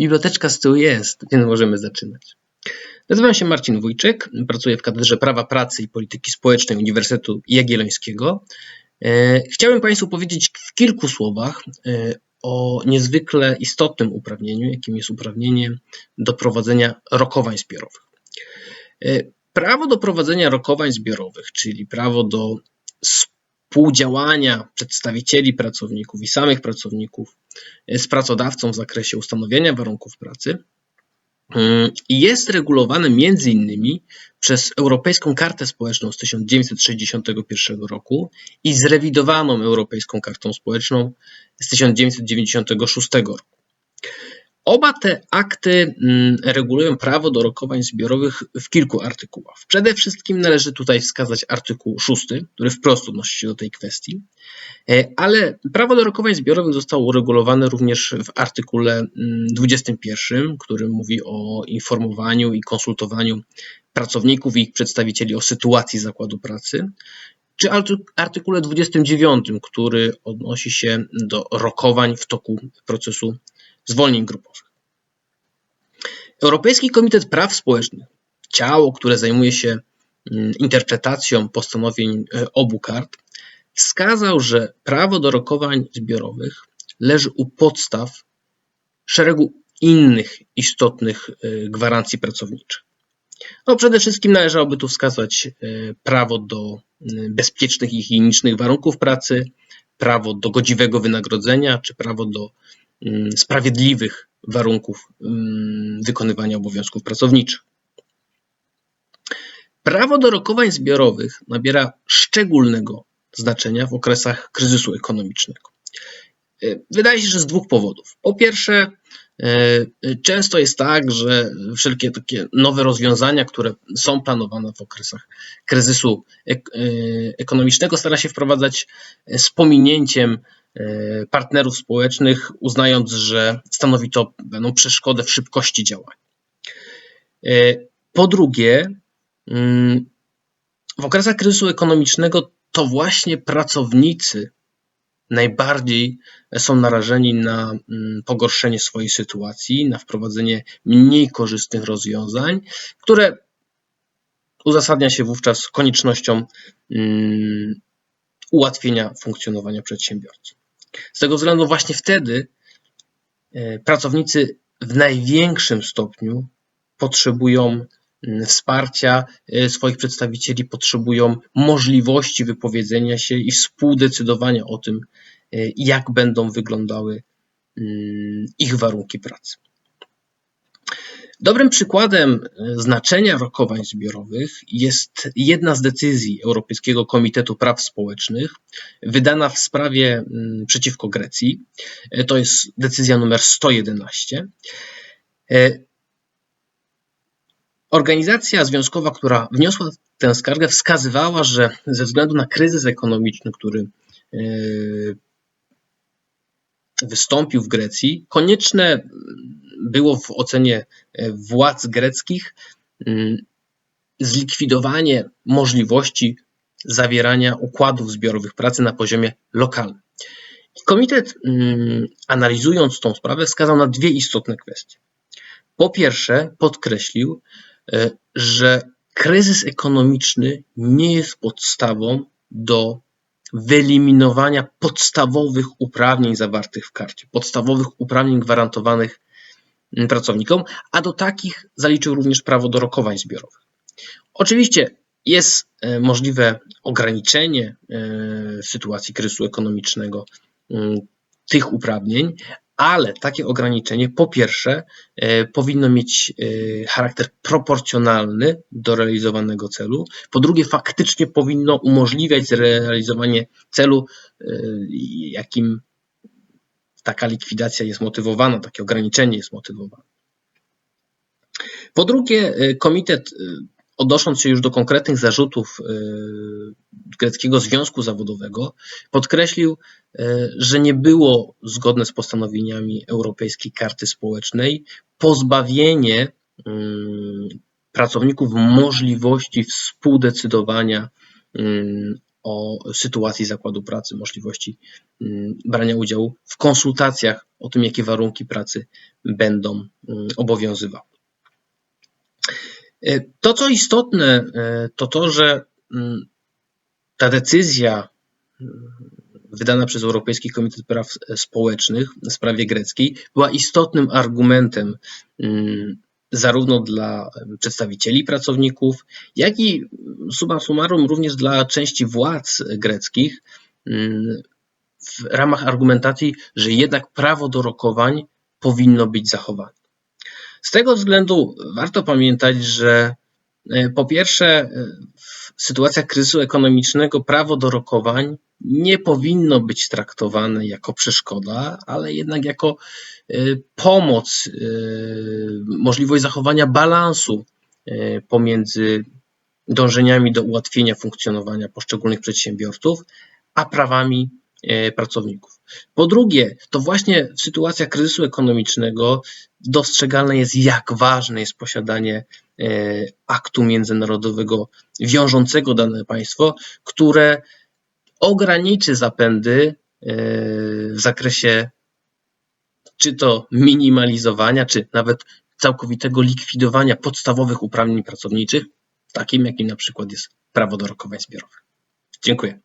Biblioteczka z tyłu jest, więc możemy zaczynać. Nazywam się Marcin Wójczyk, pracuję w Katedrze Prawa Pracy i Polityki Społecznej Uniwersytetu Jagiellońskiego. E, chciałem Państwu powiedzieć w kilku słowach e, o niezwykle istotnym uprawnieniu, jakim jest uprawnienie do prowadzenia rokowań zbiorowych. E, prawo do prowadzenia rokowań zbiorowych, czyli prawo do współdziałania przedstawicieli pracowników i samych pracowników z pracodawcą w zakresie ustanowienia warunków pracy, i jest regulowane między innymi przez Europejską Kartę Społeczną z 1961 roku i zrewidowaną Europejską Kartą Społeczną z 1996 roku. Oba te akty mm, regulują prawo do rokowań zbiorowych w kilku artykułach. Przede wszystkim należy tutaj wskazać artykuł 6, który wprost odnosi się do tej kwestii, e, ale prawo do rokowań zbiorowych zostało uregulowane również w artykule 21, mm, który mówi o informowaniu i konsultowaniu pracowników i ich przedstawicieli o sytuacji zakładu pracy, czy artykule 29, który odnosi się do rokowań w toku procesu zwolnień grupowych. Europejski Komitet Praw Społecznych, ciało, które zajmuje się mm, interpretacją postanowień e, obu kart, wskazał, że prawo do rokowań zbiorowych leży u podstaw szeregu innych istotnych e, gwarancji pracowniczych. No, przede wszystkim należałoby tu wskazać e, prawo do bezpiecznych i higienicznych warunków pracy, prawo do godziwego wynagrodzenia, czy prawo do sprawiedliwych warunków mm, wykonywania obowiązków pracowniczych. Prawo do rokowań zbiorowych nabiera szczególnego znaczenia w okresach kryzysu ekonomicznego. E, wydaje się, że z dwóch powodów. Po pierwsze, e, często jest tak, że wszelkie takie nowe rozwiązania, które są planowane w okresach kryzysu e, ekonomicznego, stara się wprowadzać z pominięciem partnerów społecznych, uznając, że stanowi to pewną przeszkodę w szybkości działań. E, po drugie, mm, w okresach kryzysu ekonomicznego to właśnie pracownicy najbardziej są narażeni na mm, pogorszenie swojej sytuacji, na wprowadzenie mniej korzystnych rozwiązań, które uzasadnia się wówczas koniecznością mm, ułatwienia funkcjonowania przedsiębiorców. Z tego względu właśnie wtedy e, pracownicy w największym stopniu potrzebują mm, wsparcia e, swoich przedstawicieli, potrzebują możliwości wypowiedzenia się i współdecydowania o tym, e, jak będą wyglądały mm, ich warunki pracy. Dobrym przykładem e, znaczenia rokowań zbiorowych jest jedna z decyzji Europejskiego Komitetu Praw Społecznych, wydana w sprawie mm, przeciwko Grecji. E, to jest decyzja numer 111. E, organizacja związkowa, która wniosła tę skargę, wskazywała, że ze względu na kryzys ekonomiczny, który wystąpił w Grecji, konieczne było w ocenie e, władz greckich mm, zlikwidowanie możliwości zawierania układów zbiorowych pracy na poziomie lokalnym. Komitet, mm, analizując tą sprawę, wskazał na dwie istotne kwestie. Po pierwsze, podkreślił, e, że kryzys ekonomiczny nie jest podstawą do wyeliminowania podstawowych uprawnień zawartych w karcie, podstawowych uprawnień gwarantowanych pracownikom, a do takich zaliczył również prawo do rokowań zbiorowych. Oczywiście jest e, możliwe ograniczenie e, w sytuacji kryzysu ekonomicznego tych uprawnień, ale takie ograniczenie po pierwsze e, powinno mieć charakter proporcjonalny do realizowanego celu, po drugie faktycznie powinno umożliwiać zrealizowanie celu, jakim taka likwidacja jest motywowana, takie ograniczenie jest motywowane. Po drugie, y, komitet, y, odnosząc się już do konkretnych zarzutów y, greckiego związku zawodowego, podkreślił, że nie było zgodne z postanowieniami Europejskiej Karty Społecznej pozbawienie pracowników możliwości współdecydowania o sytuacji zakładu pracy, możliwości mm, brania udziału w konsultacjach o tym, jakie warunki pracy będą mm, obowiązywały. E, to, co istotne, e, to to, że mm, ta decyzja wydana przez Europejski Komitet Praw Społecznych w sprawie greckiej była istotnym argumentem zarówno dla przedstawicieli pracowników, jak i summa summarum również dla części władz greckich mm, w ramach argumentacji, że jednak prawo do rokowań powinno być zachowane. Z tego względu warto pamiętać, że po pierwsze, w sytuacjach kryzysu ekonomicznego prawo do rokowań nie powinno być traktowane jako przeszkoda, ale jednak jako y, pomoc, y, możliwość zachowania balansu y, pomiędzy dążeniami do ułatwienia funkcjonowania poszczególnych przedsiębiorców, a prawami pracowników. Po drugie, to właśnie w sytuacjach kryzysu ekonomicznego dostrzegalne jest, jak ważne jest posiadanie aktu międzynarodowego wiążącego dane państwo, które ograniczy zapędy e, w zakresie czy to minimalizowania, czy nawet całkowitego likwidowania podstawowych uprawnień pracowniczych, takim jakim na przykład jest prawo do rokowań zbiorowych. Dziękuję.